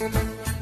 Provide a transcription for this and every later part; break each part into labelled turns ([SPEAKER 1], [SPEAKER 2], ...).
[SPEAKER 1] Música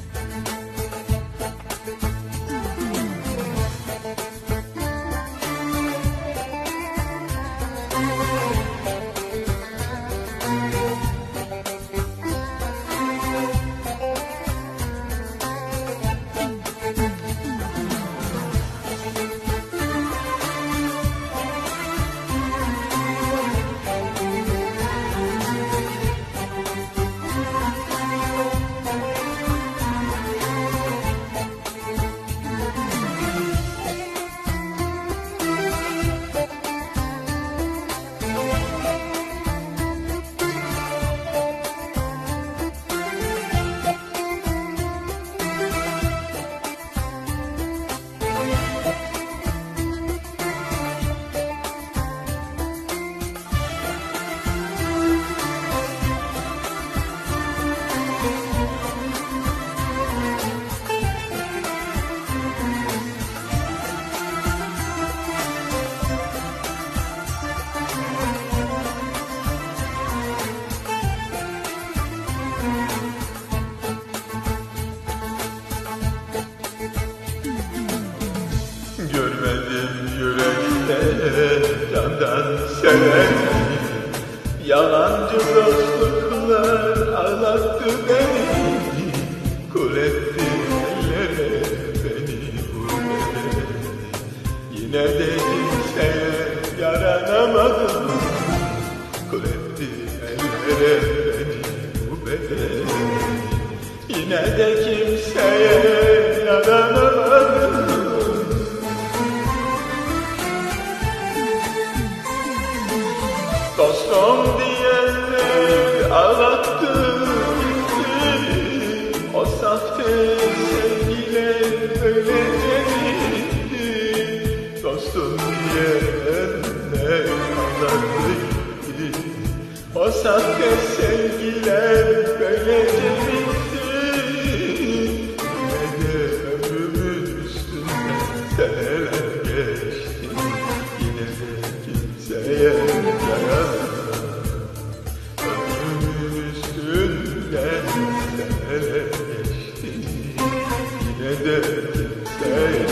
[SPEAKER 1] seveni Yalancı dostluklar ağlattı beni. Kul etti ellere beni vur beni. Yine de kimseye yaranamadım Kul etti ellere beni bedeni Yine de Diyenler ağlattı gitti O sahte sevgiler öylece gitti Dostum diyenler ağlattı gitti O sahte sevgiler bitti Yine de ömrümün üstünden seneler geçti Yine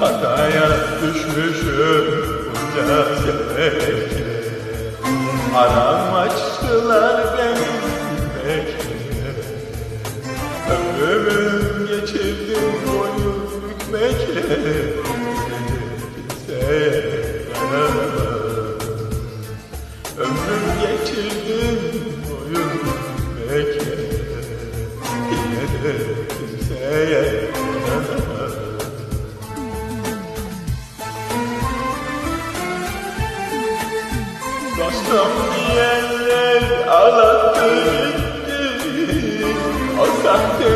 [SPEAKER 1] Hataya düşmüşüm bunca sevmekle Aram açtılar beni gülmekle Ömrümü geçirdim boyun bükmekle. Kimseye Ömrüm geçirdim boyun bükmekle. Yine de kimseye yaranamadım Dostum diyenler ağlattı gitti Aldattı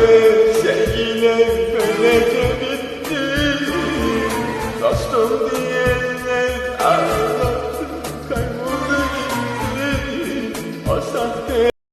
[SPEAKER 1] sevgiler böylece bitti Dostum diyenler